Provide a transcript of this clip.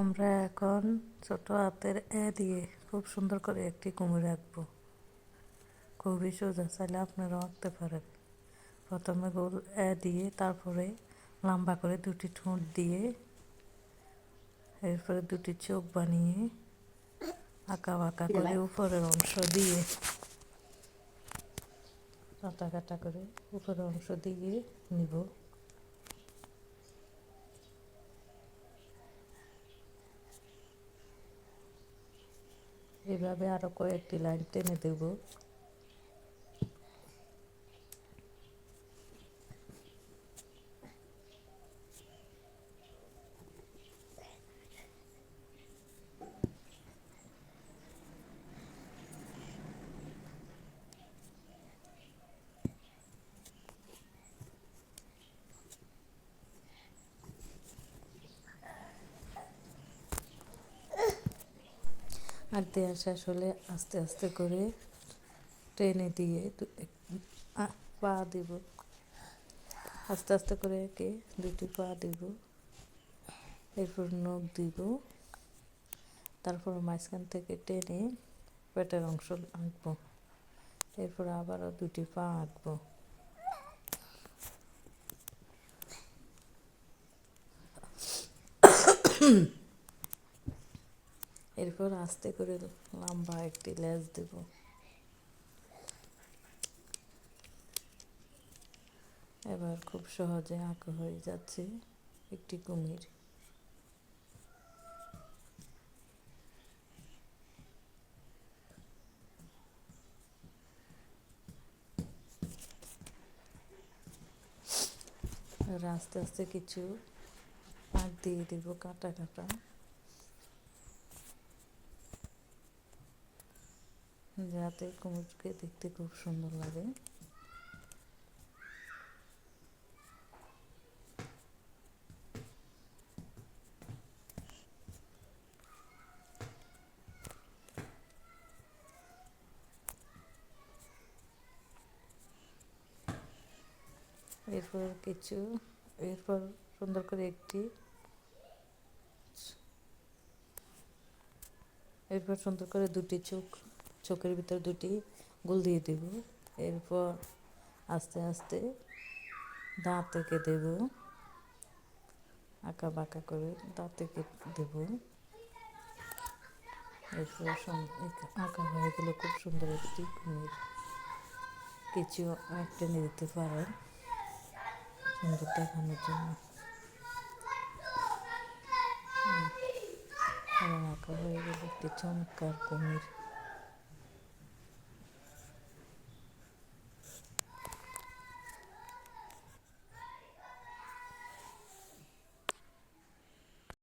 আমরা এখন ছোট হাতের এ দিয়ে খুব সুন্দর করে একটি কুমির আঁকবো খুবই সোজা, চাইলে আপনারাও আঁকতে পারেন। প্রথমে গোল এ দিয়ে, তারপরে লম্বা করে দুটি ঠোঁট দিয়ে, এরপরে দুটি চোখ বানিয়ে আঁকা বাঁকা করে উপরের অংশ দিয়ে কাটা কাটা করে উপরের অংশ দিয়ে নিব। এভাবে আরও কয়েকটি লাইন টেনে দেব। আর দেওয়া শেষ হলে আস্তে আস্তে করে টেনে দিয়ে পা দিব। আস্তে আস্তে করে একে দুটি পা দিব। এরপর নখ দিব। তারপর মাঝখান থেকে টেনে পেটের অংশ আঁকবো। এরপর আবারও দুটি পা আঁকবো। এরপর আস্তে করে লম্বা একটি লেজ দেব। এবার খুব সহজে আঁকা হয়ে যাচ্ছে একটি কুমির। আস্তে আস্তে কিছু আঁক দিয়ে দিব কাটা কাটা। যাতে কুমিরকে দেখতে খুব সুন্দর লাগে। এরপর কিছু, এরপর সুন্দর করে একটি এরপর সুন্দর করে দুটি চোখ চোখের ভিতর দুটি গুল দিয়ে দেব। এরপর আস্তে আস্তে দাঁত থেকে দেব। আঁকা বাঁকা করে দাঁত থেকে দেব। এরপর আঁকা হয়ে গেলে খুব সুন্দর একটি কুমির। কিছু একটা নিয়ে দিতে পারেন সুন্দর দেখানোর জন্য। আঁকা হয়ে গেলে একটি চমৎকার কুমির।